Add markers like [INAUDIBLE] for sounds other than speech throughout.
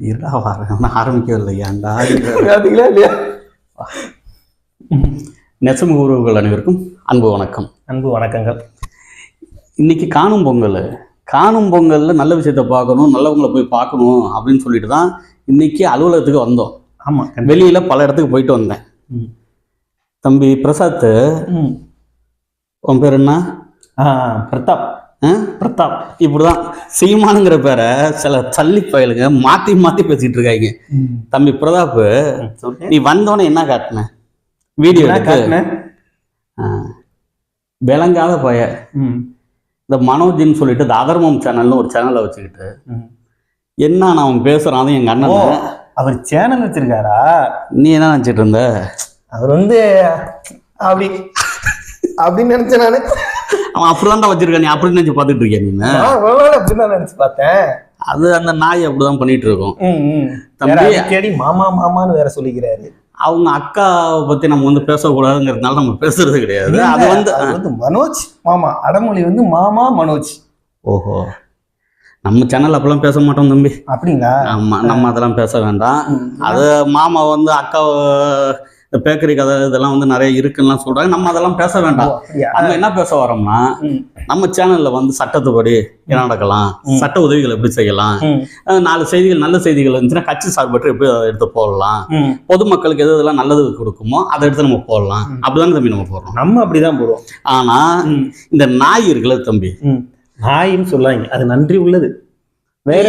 இருடா வரேன் நான் ஆரம்பிக்கவே இல்லையாண்டா பார்த்தீங்களா இல்லையா? நெசம உறவுகள் அனைவருக்கும் அன்பு வணக்கம். அன்பு வணக்கங்கள். இன்னைக்கு காணும் பொங்கல். காணும் பொங்கல்ல நல்ல விஷயத்த பார்க்கணும் நல்லவங்களை போய் பார்க்கணும் அப்படின்னு சொல்லிட்டு தான் இன்னைக்கு அலுவலகத்துக்கு வந்தோம். ஆமா வெளியில பல இடத்துக்கு போயிட்டு வந்தேன். தம்பி பிரசாத். உன் பேர் என்ன? பிரதாப்? பிரதாப் இப்படிதான். சீமானுங்கிற பேரை சில தள்ளி பயலுங்க மாத்தி மாத்தி பேசிட்டு இருக்காங்க. தம்பி பிரதாப் நீ வந்தோடனே என்ன காட்டின? வீடியோ? ஆ. விளங்காத பய. இந்த மனோஜின்னு சொல்லிட்டு இந்த அதர்மம் சேனல்னு ஒரு சேனலை வச்சுக்கிட்டு. என்ன நான் அவன் பேசுறான் அது எங்க அண்ணன் அவர் சேனல் வச்சிருக்காரா? நீ என்ன நினைச்சிட்டு இருந்த? அவர் வந்து அப்படி அப்படின்னு நினைச்சேன் நானு. அவன் அப்படிதான்டா வச்சிருக்கான். நீ அப்படி நினைச்சு பார்த்துட்டு இருக்கியா நீ அப்படிதான் நினைச்சு பார்த்தேன். அது அந்த நாய் அப்படிதான் பண்ணிட்டு இருக்கும். தம்பி. அடிக்கடி மாமா மாமான்னு வேற சொல்லிக்கிறாரு. அவங்க அக்காவை பத்தி நம்ம வந்து பேசக்கூடாதுங்கிறதுனால நம்ம பேசுறது கிடையாது. அது வந்து வந்து மனோஜ் மாமா. அடமொழி வந்து மாமா மனோஜ். ஓஹோ. நம்ம சேனல் அப்பெல்லாம் பேச மாட்டோம் தம்பி. அப்படிங்களா? ஆமா நம்ம அதெல்லாம் பேச வேண்டாம். அது மாமா வந்து அக்கா இந்த பேக்கரி கதை இதெல்லாம் வந்து நிறைய இருக்குன்னுலாம் சொல்றாங்க நம்ம அதெல்லாம் பேச வேண்டாம்? நம்ம என்ன பேச வரோம்னா. நம்ம சேனல்ல வந்து சட்டத்துப்படி என்ன நடக்கலாம். சட்ட உதவிகள் எப்படி செய்யலாம் நாலு செய்திகள் நல்ல செய்திகள் இருந்துச்சுன்னா கட்சி சார்பற்று எப்படி எடுத்து போடலாம். பொதுமக்களுக்கு எது இதெல்லாம் நல்லது கொடுக்குமோ அதை எடுத்து நம்ம போடலாம். அப்படிதானே தம்பி நம்ம போடுறோம் நம்ம அப்படிதான் போடுவோம் ஆனா. இந்த நாய் இருக்குல்ல தம்பி. நாயின்னு சொல்லாங்க அது நன்றி உள்ளது வேற.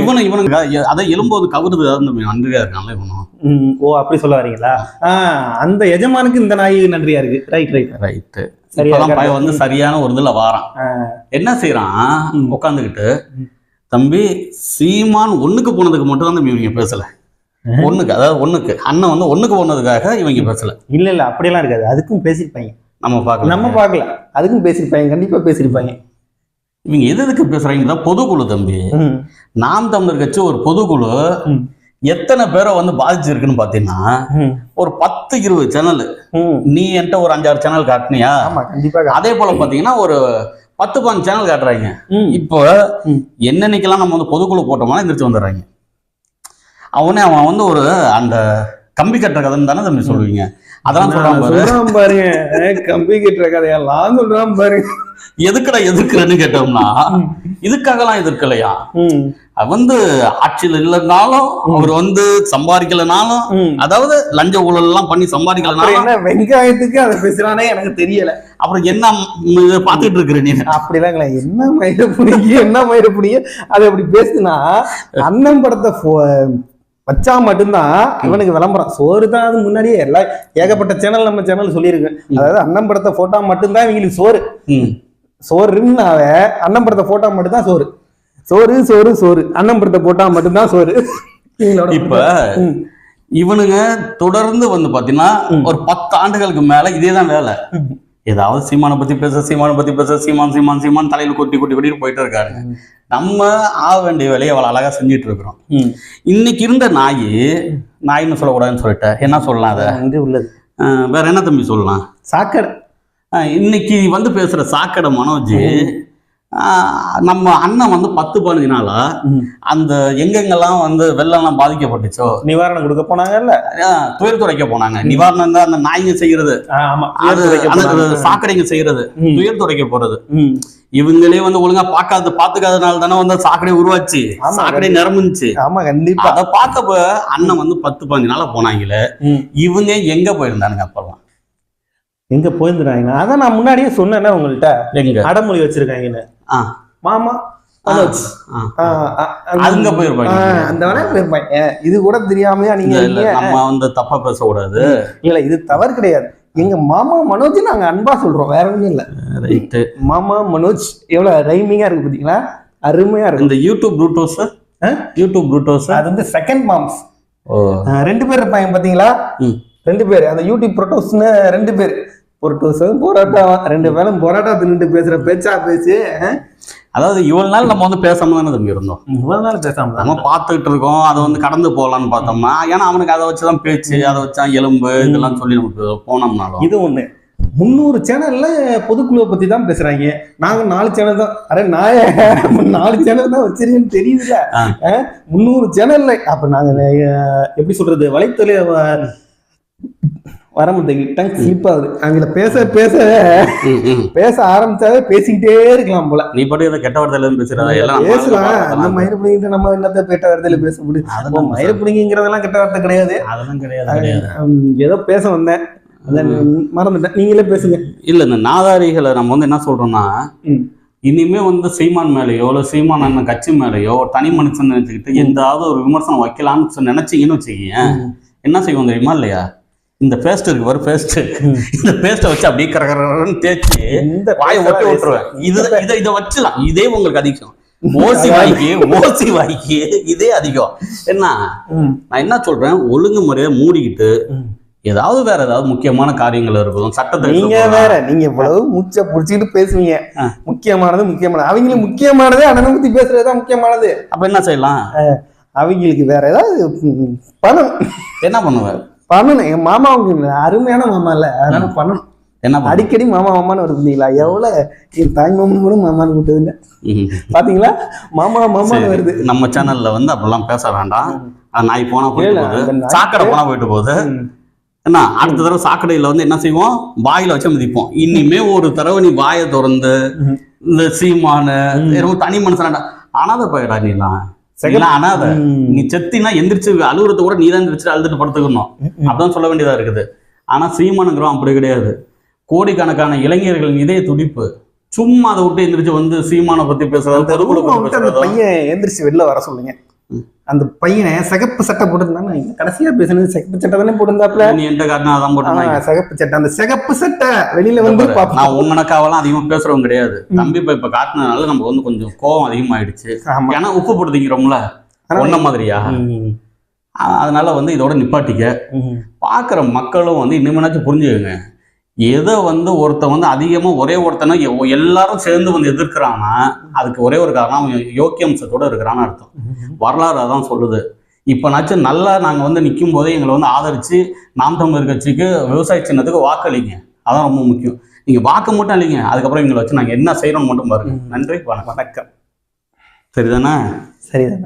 இவனு இவனுங்க அதை எலும்போது கவுருது நன்றியா இருக்கான்ல இவனும். ஓ அப்படி சொல்ல வரீங்களா அந்த எஜமானுக்கு இந்த நாய் நன்றியா இருக்கு? ரைட் ரைட் ரைட்டு இப்பதான். பையன் வந்து சரியான ஒரு இதுல வாரான். என்ன செய்யறான். உட்காந்துக்கிட்டு. தம்பி சீமான் ஒண்ணுக்கு போனதுக்கு மட்டும் தான் இவங்க பேசல. ஒண்ணுக்கு அதாவது ஒண்ணுக்கு. அண்ணன் வந்து ஒண்ணுக்கு போனதுக்காக இவங்க பேசல. இல்ல இல்ல அப்படியெல்லாம் இருக்காது. அதுக்கும் பேசியிருப்பாங்க. நம்ம பார்க்கல. நம்ம பார்க்கல. அதுக்கும் பேசியிருப்பாங்க. கண்டிப்பா பேசியிருப்பாங்க. இவங்க எது எதுக்கு பேசுறாங்க பொதுக்குழு தம்பி. நாம் தமிழர் கட்சி ஒரு பொதுக்குழு. எத்தனை பேரை வந்து பாதிச்சிருக்குன்னு பாத்தீங்கன்னா. ஒரு பத்து இருபது சேனல். நீ என்கிட்ட ஒரு அஞ்சாறு சேனல் காட்டினியா அதே போல பாத்தீங்கன்னா ஒரு பத்து பாஞ்சு சேனல் காட்டுறாங்க. இப்போ. என்னன்னைக்கெல்லாம் நம்ம வந்து பொதுக்குழு போட்டோம்னா எந்திரிச்சு வந்துடுறாங்க அவனே அவன் வந்து ஒரு அந்த கம்பி கட்டுற கதைன்னு தானே தம்பி சொல்லுவீங்க அதெல்லாம் சொல்றான் பாருங்க கம்பி கிட்டுற கதையெல்லாம் சொல்றான் பாருங்க எதுக்குடா எதிர்க்கிறேன்னு கேட்டோம்னா இதுக்காகலாம் எதிர்க்கலையா? வந்து ஆட்சியில் இல்லைனாலும் அவர் வந்து சம்பாதிக்கலனாலும். அதாவது லஞ்ச ஊழல் எல்லாம் பண்ணி சம்பாதிக்கலனாலும் என்ன வெங்காயத்துக்கு அதை பேசுறானே எனக்கு தெரியல. அப்புறம் என்ன பார்த்துட்டு இருக்கிற நீ? அப்படிலாம். என்ன மயிர புடிங்க என்ன மயிர புடிங்க அது அப்படி பேசுனா அண்ணன் படத்தை வச்சா மட்டும்தான் இவனுக்கு விளம்பரம். சோறு தான் அது முன்னாடியே. எல்லாம் ஏகப்பட்ட சேனல் நம்ம சேனல் சொல்லியிருக்கு. அதாவது அண்ணன் படத்தை போட்டா மட்டும்தான் இவங்களுக்கு சோறு. சோறுன்னாவ அண்ணன் படத்தை போட்டா மட்டும்தான் சோறு. சோறு சோறு சோறு. அண்ணன் படத்தை போட்டா மட்டும்தான் சோறு. இப்ப. இவனுங்க தொடர்ந்து வந்து பாத்தீங்கன்னா. ஒரு பத்து ஆண்டுகளுக்கு மேல இதேதான் வேலை. ம். ஏதாவது சீமானை பத்தி பேச சீமானை பத்தி பேச சீமான் சீமான் சீமான் தலையில கொட்டி கொட்டி கொட்டிட்டு போயிட்டு இருக்காரு. நம்ம ஆக வேண்டிய வேலையை அவ்வளவு அழகா செஞ்சுட்டு இருக்கிறோம். இன்னைக்கு இருந்த நாய் நாயின்னு சொல்லக்கூடாதுன்னு சொல்லிட்டேன் என்ன சொல்லலாம் அதை? நன்றி உள்ளது. வேற என்ன தம்பி சொல்லலாம்? சாக்கடை. இன்னைக்கு வந்து பேசுற சாக்கடை மனோஜ் நம்ம அண்ணன் வந்து பத்து பதினஞ்சு நாளா. அந்த எங்கெங்கெல்லாம் வந்து வெள்ளம்லாம் பாதிக்கப்பட்டுச்சோ? நிவாரணம் கொடுக்க போனாங்கல்ல துயர் துடைக்க போனாங்க. நிவாரணம் தான் அந்த நாய்ங்க செய்யறது. சாக்கடைங்க செய்யறது. துயர் துடைக்க போறது. இவங்களே வந்து ஒழுங்கா பார்க்காத பாத்துக்காதனால தானே வந்து சாக்கடை உருவாச்சு. சாக்கடை நிரம்புச்சு ஆமா கண்டிப்பா. அத பார்த்தப்ப அண்ணன் வந்து பத்து பதினஞ்சு நாளா போனாங்களே. இவங்க எங்க போயிருந்தானுங்க அப்பெல்லாம்? எங்க போயிருந்தாங்க அதான் நான் முன்னாடியே சொன்னேன்னா உங்கள்ட்ட. எங்க? அடமொழி வச்சிருக்காங்கன்னு. மாமா அங்க போயிருப்பாங்க. அந்த போயிருப்பாங்க இது கூட தெரியாமையா நீங்க? நம்ம வந்து தப்பா பேசக்கூடாது. இல்ல இது தவறு கிடையாது. எங்க மாமா மனோஜ் நாங்க அன்பா சொல்றோம். வேற ஒண்ணும் இல்ல. ரைட்டு மாமா மனோஜ் எவ்வளவு ரைமிங்கா இருக்கு பாத்தீங்களா? அருமையா இருக்கு. இந்த யூடியூப் ப்ளூட்டோஸ்? யூடியூப் ப்ளூட்டோஸ் அது வந்து செகண்ட் மாம்ஸ் ரெண்டு பேர் இருப்பாங்க பாத்தீங்களா. ரெண்டு பேர். அந்த யூடியூப் புரோட்டோஸ்னு ரெண்டு பேர். புரோட்டோஸும் போராட்டா ரெண்டு பேரும் போராட்டா தின்னுட்டு பேசுற பேச்சா பேச்சு? அதாவது இவ்வளவு நாள் நம்ம வந்து பேசாம தானே தம்பி இருந்தோம். இவ்வளவு நாள் பேசாம நம்ம பார்த்துக்கிட்டு இருக்கோம் அதை வந்து கடந்து போகலான்னு பார்த்தோம்னா ஏன்னா அவனுக்கு அதை வச்சுதான் பேச்சு அதை வச்சா எலும்பு இதெல்லாம் சொல்லி நமக்கு போனோம்னாலும். இது ஒண்ணு. முந்நூறு சேனல்ல பொதுக்குழுவை பத்தி தான் பேசுறாங்க. நாங்க நாலு சேனல் தான். அரே நாய நாலு சேனல் தான் வச்சிருக்கேன்னு தெரியுதுல முந்நூறு சேனல்ல அப்ப நாங்க எப்படி சொல்றது வலைத்தொலை வ- வர மாட்டேங்குது டங் ஸ்லிப் ஆகுது. அவங்கள பேச பேச. பேச ஆரம்பிச்சாவே பேசிக்கிட்டே இருக்கலாம் போல. நீ பாட்டு இதை கெட்ட வார்த்தையில இருந்து பேசுற எல்லாம் பேசலாம் அந்த மயிறு பிடிங்கிட்டு நம்ம என்னத்த பேட்ட வார்த்தையில பேச முடியும்? அதெல்லாம் மயிறு பிடிங்கிறதெல்லாம் கெட்ட வார்த்தை கிடையாது. அதெல்லாம் கிடையாது ஏதோ பேச வந்தேன். மறந்துட்டேன். நீங்களே பேசுங்க. இல்ல இந்த நாதாரிகளை நம்ம வந்து என்ன சொல்றோம்னா. இனிமே வந்து சீமான் மேலேயோ இல்ல சீமான் அண்ணன் கட்சி மேலேயோ ஒரு தனி மனுஷன் நினைச்சுக்கிட்டு எந்தாவது ஒரு விமர்சனம் வைக்கலாம்னு நினைச்சீங்கன்னு வச்சுக்கீங்க என்ன செய்வோம் தெரியுமா இல்லையா? இந்த பேஸ்ட் இருக்கு பாரு பேஸ்ட். இந்த பேஸ்ட்டை வச்சு அப்படியே கரகரன்னு தேய்ச்சி எந்த வாயை ஒட்டி விட்டுருவேன். இது இதை இதை வச்சுலாம். இதே உங்களுக்கு அதிகம். [LAUGHS] ஓசி வாய்க்கு ஓசி வாய்க்கு இதே அதிகம். என்ன. நான் என்ன சொல்றேன்? ஒழுங்கு முறையா மூடிக்கிட்டு. ஏதாவது வேற ஏதாவது முக்கியமான காரியங்கள் இருக்கும் சட்டத்தை நீங்க வேற நீங்க இவ்வளவு மூச்சை புடிச்சிட்டு பேசுவீங்க. முக்கியமானது முக்கியமானது. அவங்களுக்கு முக்கியமானது அண்ணனை பத்தி பேசுறதுதான் முக்கியமானது. அப்ப என்ன செய்யலாம்? அவங்களுக்கு வேற ஏதாவது ம், பண்ணணும். என்ன பண்ணுவேன்? பண்ணணும். எங்க மாமா அவங்க அருமையான மாமா இல்ல. அதனால பண்ணணும். என்ன அடிக்கடி மாமா மாமான்னு வருதுங்களா எவ்வளவு என் தாய் மாமன் கூட மாமான்னு கூப்பிட்டுதுங்க. பாத்தீங்களா? மாமா மாமான்னு வருது. நம்ம சேனல்ல வந்து அப்படிலாம் பேச வேண்டாம். நாய் போனா போயிட்டு போகுது. சாக்கடை போனா போயிட்டு போகுது. என்ன அடுத்த தடவை சாக்கடையில வந்து என்ன செய்வோம்? வாயில வச்சு மிதிப்போம். இனிமே ஒரு தடவை நீ வாயை திறந்து. இந்த சீமானு தனி மனுஷனாடா அனாதை போயிடா நீலாம் அனாதை. நீ செத்தினா எந்திரிச்சு அழுகுறத கூட நீ தான் எந்திரிச்சு அழுதுட்டு படுத்துக்கணும். அப்படிதான் சொல்ல வேண்டியதா இருக்குது ஆனா சீமானுங்கிறோம் அப்படி கிடையாது கோடிக்கணக்கான இளைஞர்கள் இதே துடிப்பு சும்மா அதை விட்டு எந்திரிச்சு வந்து சீமானை பத்தி பேசுறது பையன் எந்திரிச்சு வெளில வர சொல்லுங்க. அந்த பையன் சிகப்பு சட்டை போட்டிருந்தானே? கடைசியா பேசுனது சிகப்பு சட்டை தானே போட்டிருந்தாப்ல நீ எந்த காரணம் அதான் போட்டு ஆ, சிகப்பு சட்டை. அந்த சிகப்பு சட்டை வெளியில வந்து பாப்போம். நான் உங்கனக்காவெல்லாம் அதிகமா பேசுறவங்க கிடையாது. தம்பி இப்ப இப்ப காட்டினதுனால நமக்கு வந்து கொஞ்சம் கோவம் அதிகமாயிடுச்சு. ஏன்னா உப்பு போட்டு திங்கிறோம்ல ஒன்ன மாதிரியா? அதனால வந்து இதோட நிப்பாட்டிக்க. ம். பார்க்குற மக்களும் வந்து இனிமேனாச்சும் புரிஞ்சுக்கங்க. எதை வந்து ஒருத்தன் வந்து அதிகமா ஒரே ஒருத்தனை எல்லாரும் சேர்ந்து வந்து எதிர்க்கிறான்னா அதுக்கு ஒரே ஒரு காரணம் அவன் யோக்கியம்சத்தோட இருக்கிறான்னு அர்த்தம். வரலாறு அதான் சொல்லுது. இப்போனாச்சும் நல்லா நாங்கள் வந்து நிற்கும் போதே எங்களை வந்து ஆதரித்து நாம் தமிழர் கட்சிக்கு விவசாய சின்னத்துக்கு வாக்களிங்க. அதான் ரொம்ப முக்கியம். நீங்கள் வாக்கு மட்டும் இல்லைங்க அதுக்கப்புறம் எங்களை வச்சு நாங்கள் என்ன செய்கிறோம் மட்டும் பாருங்க. நன்றி வணக்கம். சரிதானே? சரிதான்.